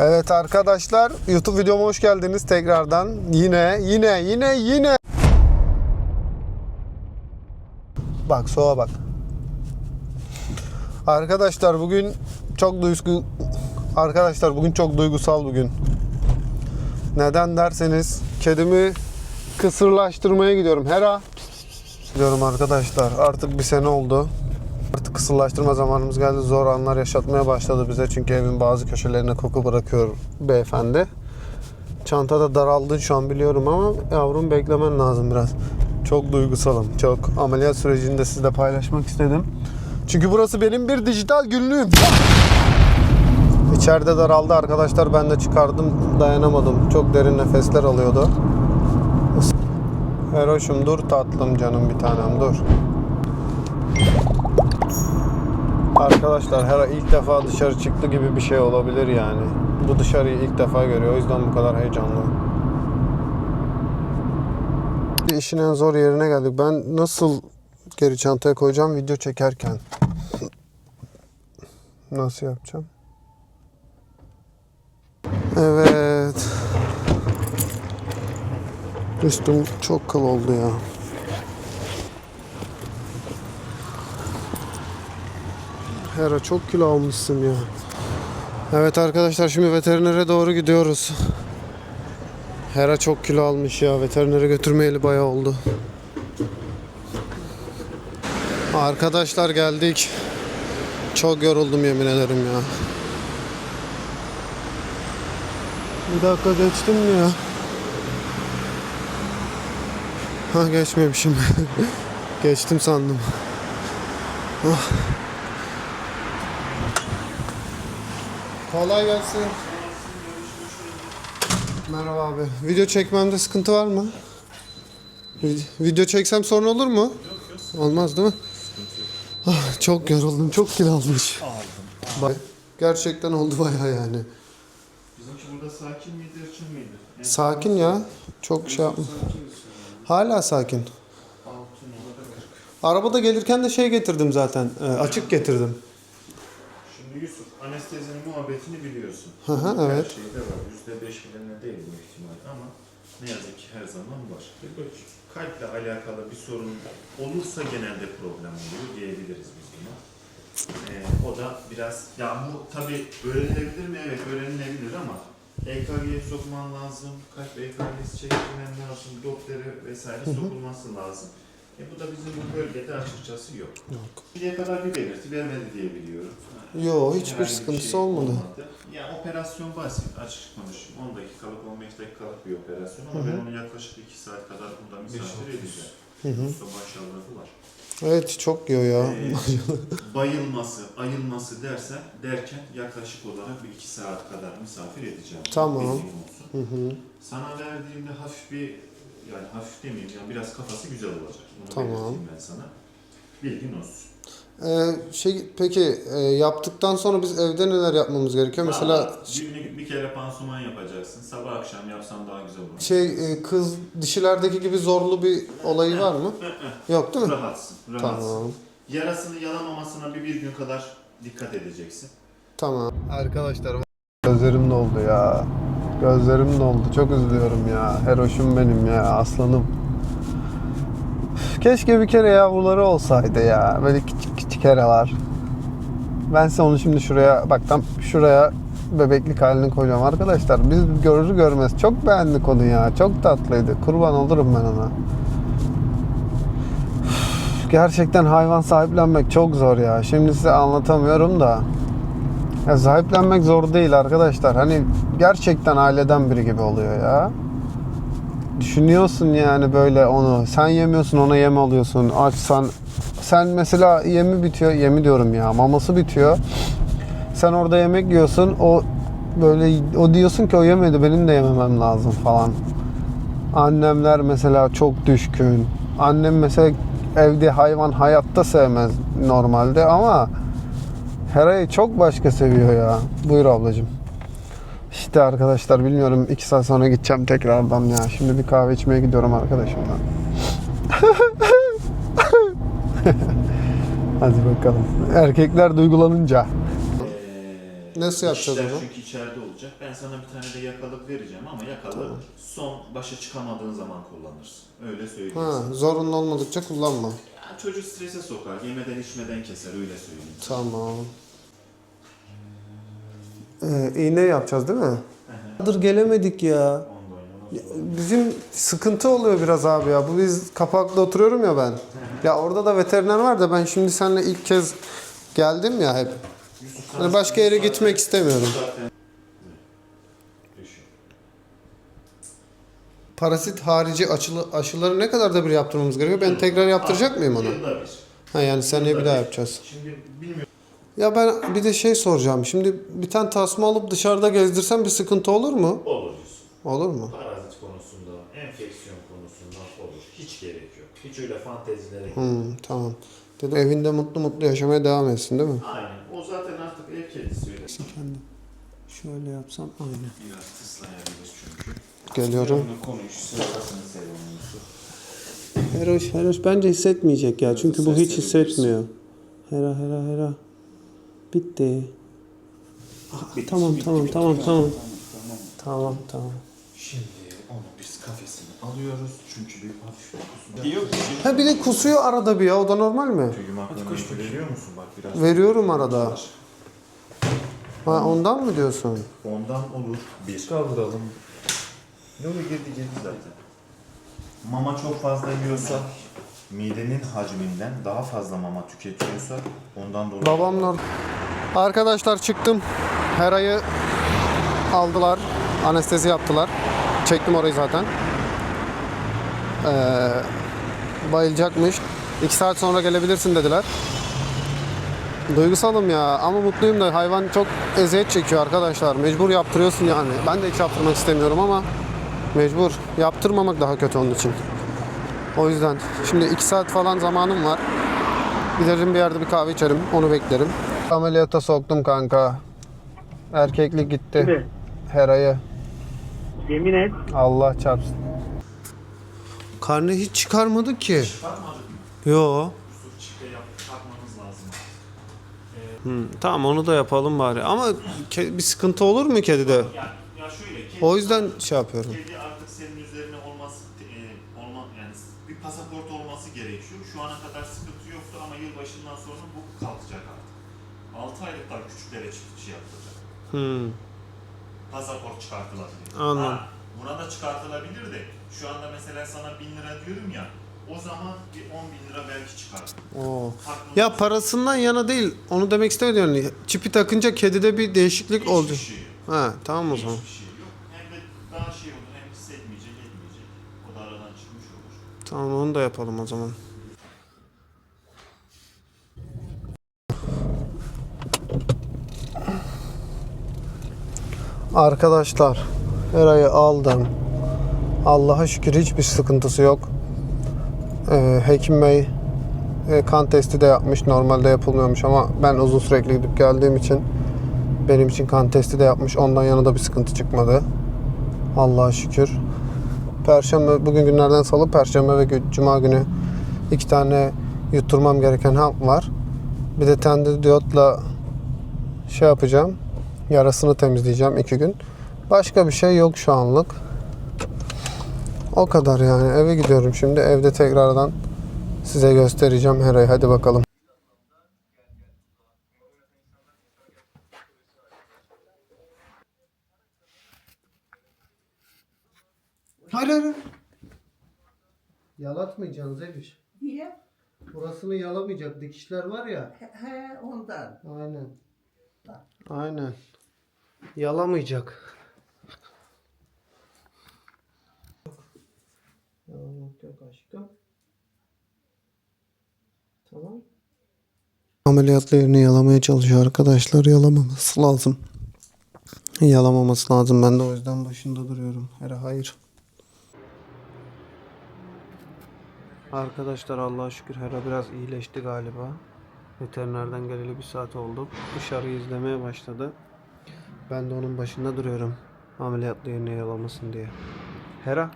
Evet arkadaşlar YouTube videoma hoş geldiniz tekrardan. Yine yine yine yine. Bak soğa bak. Arkadaşlar bugün çok duygu Arkadaşlar bugün çok duygusal bugün. Neden derseniz kedimi kısırlaştırmaya gidiyorum. Hera diyorum arkadaşlar. Artık bir sene oldu. Artık kısırlaştırma zamanımız geldi. Zor anlar yaşatmaya başladı bize. Çünkü evin bazı köşelerine koku bırakıyor beyefendi. Çantada daraldın şu an biliyorum ama yavrum beklemen lazım biraz. Çok duygusalım. Çok. Ameliyat sürecini de sizle paylaşmak istedim. Çünkü burası benim bir dijital günlüğüm. İçeride daraldı arkadaşlar. Ben de çıkardım. Dayanamadım. Çok derin nefesler alıyordu. Eroş'um dur tatlım canım bir tanem dur. Arkadaşlar her ilk defa dışarı çıktı gibi bir şey olabilir yani. Bu dışarıyı ilk defa görüyor. O yüzden bu kadar heyecanlı. İşin en zor yerine geldik. Ben nasıl geri çantaya koyacağım video çekerken? Nasıl yapacağım? Evet. Üstüm çok kıl oldu ya. Hera çok kilo almışsın ya. Evet arkadaşlar şimdi veterinere doğru gidiyoruz. Hera çok kilo almış ya. Veterinere götürmeyeli bayağı oldu. Arkadaşlar geldik. Çok yoruldum yemin ederim ya. Bir dakika geçtim mi ya? Ha geçmemişim. Geçtim sandım. Ah. Kolay gelsin. Merhaba abi. Video çekmemde sıkıntı var mı? Vi- Video çeksem sorun olur mu? Olmaz değil mi? Ah, çok yoruldum. Çok kilo almış. Bak, gerçekten oldu bayağı yani. Bizimki burada sakin miydi, mıydı? En Sakin ya. Çok şey yapma. Hala sakin. Arabada gelirken de şey getirdim zaten. e, açık getirdim. Şimdi Yusuf, anestezinin muhabbetini biliyorsun. Hı hı, Her evet. şeyde var. Yüzde beş bile ne değil bu ihtimal ama ne yazık ki her zaman var. Kalple alakalı bir sorun olursa genelde problem oluyor diyebiliriz biz buna. Ee, o da biraz, ya bu tabii öğrenilebilir mi? Evet öğrenilebilir ama EKG'ye sokman lazım, kalp EKG'si çekilmen lazım, Doppler'e vesaire sokulması lazım. E bu da bizim bu bölgede açıkçası yok. Yok. Şimdiye kadar bir belirti vermedi diye biliyorum. Yo hiçbir Herhangi bir sıkıntısı şey olmadı. Ya operasyon basit, açık konuşayım. 10 dakikalık, 15 dakikalık bir operasyon ama Hı hı. ben onu yaklaşık 2 saat kadar burada misafir edeceğim. Hı hı. Usta maşallahı var. Evet çok yiyor ya. Ee, bayılması, ayılması dersen, derken yaklaşık olarak bir 2 saat kadar misafir edeceğim. Tamam. Bilgin olsun. Hı hı. Sana verdiğimde hafif bir, yani hafif demeyeyim, yani biraz kafası güzel olacak. Bunu Tamam. ben sana. Bilgin olsun. Ee, şey peki e, yaptıktan sonra biz evde neler yapmamız gerekiyor? Mesela Valla günlük bir kere pansuman yapacaksın. Sabah akşam yapsan daha güzel olur. şey e, kız dişilerdeki gibi zorlu bir olayı var mı? Yok değil mi? Rahatsın, rahatsın. Tamam. Yarasını yalamamasına bir, bir gün kadar dikkat edeceksin. Tamam. Arkadaşlar gözlerim doldu ya. Gözlerim doldu. Çok üzülüyorum ya. Heroşum benim ya. Aslanım. Üf, Keşke bir kere yavruları olsaydı ya. Böyle küçük küçük heralar. Ben size onu şimdi şuraya bak tam şuraya bebeklik halini koyacağım arkadaşlar. Biz görür görmez çok beğendik onu ya. Çok tatlıydı. Kurban olurum ben ona. Üf, Gerçekten hayvan sahiplenmek çok zor ya. Şimdi size anlatamıyorum da. Ya sahiplenmek zor değil arkadaşlar. Hani gerçekten aileden biri gibi oluyor ya. Düşünüyorsun yani böyle onu. Sen yemiyorsun ona yem alıyorsun. Açsan sen mesela yemi bitiyor. Yemi diyorum ya. Maması bitiyor. Sen orada yemek yiyorsun. O böyle o diyorsun ki o yemedi benim de yememem lazım falan. Annemler mesela çok düşkün. Annem mesela evde hayvan hayatta sevmez normalde ama Hera'yı çok başka seviyor ya. Buyur ablacığım. İşte arkadaşlar bilmiyorum 2 saat sonra gideceğim tekrardan ya. Şimdi bir kahve içmeye gidiyorum arkadaşımla. Hadi bakalım. Erkekler duygulanınca. Ee, Nasıl yapacağız Dişler onu? çünkü içeride olacak. Ben sana bir tane de yakalık vereceğim ama yakalığı son başa çıkamadığın zaman kullanırsın. Öyle söyleyeyim Ha, sana. zorunlu olmadıkça kullanma. Ya çocuk strese sokar, yemeden içmeden keser öyle söyleyeyim. Tamam. Ee, iğne yapacağız değil mi? Dur gelemedik ya. Bizim sıkıntı oluyor biraz abi ya. Bu biz kapakta oturuyorum ya ben. Ya orada da veteriner var da ben şimdi seninle ilk kez geldim ya hep. Hani başka yere gitmek istemiyorum. Parasit harici açılı, aşıları ne kadar da bir yaptırmamız gerekiyor? Ben tekrar yaptıracak mıyım onu? Yılda bir. Ha yani seneye bir daha yapacağız. Şimdi bilmiyorum. Ya ben bir de şey soracağım. Şimdi bir tane tasma alıp dışarıda gezdirsem bir sıkıntı olur mu? Olur. Olur mu? Parazit konusunda, enfeksiyon konusunda olur. Hiç gerek yok. Hiç öyle fantezilere gerek Hmm, tamam. Dedim evinde mutlu mutlu yaşamaya devam etsin değil mi? Aynen. O zaten artık ev kedisi öyle. Kendi. Şöyle yapsam aynen. Biraz tıslayabilir çünkü. Geliyorum. Yanına konuş, sırasını Yusuf. Heroş, Heroş bence hissetmeyecek ya. Çünkü bu hiç hissetmiyor. Hera, Hera, Hera. Bitti. Ah, tamam, tamam, tamam, tamam. Tamam, tamam. Şimdi onu biz kafesine alıyoruz çünkü bir hafif kokusu. Yok Ha bir de kusuyor arada bir ya. O da normal mi? Tüyü makronu veriyor musun? Bak biraz. Veriyorum arada. Ha ondan mı diyorsun? Ondan olur. Bir. Kaldıralım. Yok girdi girdi zaten. Mama çok fazla yiyorsa, midenin hacminden daha fazla mama tüketiyorsa ondan dolayı. Babamla Arkadaşlar çıktım. Hera'yı aldılar. Anestezi yaptılar. Çektim orayı zaten. Ee, bayılacakmış. 2 saat sonra gelebilirsin dediler. Duygusalım ya ama mutluyum da hayvan çok eziyet çekiyor arkadaşlar. Mecbur yaptırıyorsun yani. Ben de hiç yaptırmak istemiyorum ama mecbur. Yaptırmamak daha kötü onun için. O yüzden şimdi 2 saat falan zamanım var. Giderim bir yerde bir kahve içerim. Onu beklerim. Ameliyata soktum kanka. Erkeklik gitti. Kimi? Hera'yı. Yemin et. Allah çarpsın. Karne hiç çıkarmadı ki. Çıkarmadık mı? Yo. Lazım. tamam onu da yapalım bari. Ama ke- bir sıkıntı olur mu kedide? Ya, ya şöyle, kedi, O yüzden şey yapıyorum. kedi artık senin üzerine olması, e, olma, yani bir pasaport olması gerekiyor. Şu ana kadar sıkıntı yoktu ama yılbaşından sonra bu kalkacak artık. 6 aylıktan küçüklere şey yapılacak. Hmm. Pasaport çıkartılabilir. Anladım. Ha, buna da çıkartılabilir de şu anda mesela sana 1000 lira diyorum ya o zaman bir 10 bin lira belki çıkar. Oo. Farklı Ya parasından yana değil. Onu demek istemedim yani. Çipi takınca kedide bir değişiklik Hiçbir oldu. şey yok. Ha tamam o zaman. Hiçbir şey yok. Hem de daha şey olur hem hissetmeyecek etmeyecek. O da aradan çıkmış olur. Tamam onu da yapalım o zaman. Arkadaşlar Hera'yı aldım. Allah'a şükür hiçbir sıkıntısı yok. Ee, Hekim Bey e, kan testi de yapmış. Normalde yapılmıyormuş ama ben uzun sürekli gidip geldiğim için benim için kan testi de yapmış. Ondan yana da bir sıkıntı çıkmadı. Allah'a şükür. Perşembe bugün günlerden salı perşembe ve cuma günü iki tane yutturmam gereken hap var. Bir de tendidiyotla şey yapacağım. Yarasını temizleyeceğim iki gün. Başka bir şey yok şu anlık. O kadar yani. Eve gidiyorum şimdi. Evde tekrardan size göstereceğim Hera'yı. Hadi bakalım. Hayır hayır. Yalatmayacaksın Zeliş. Niye? Burasını yalamayacak dikişler var ya. He, he ondan. Aynen. Aynen. Yalamayacak. Yalamak yok. Tamam. Ameliyatla yerini yalamaya çalışıyor arkadaşlar. Yalamaması lazım. Yalamaması lazım. Ben de o yüzden başında duruyorum. Her hayır. Arkadaşlar Allah'a şükür Hera biraz iyileşti galiba. Veterinerden geleli bir saat oldu. Dışarıyı izlemeye başladı. Ben de onun başında duruyorum. Ameliyatla yerine yalamasın diye. Hera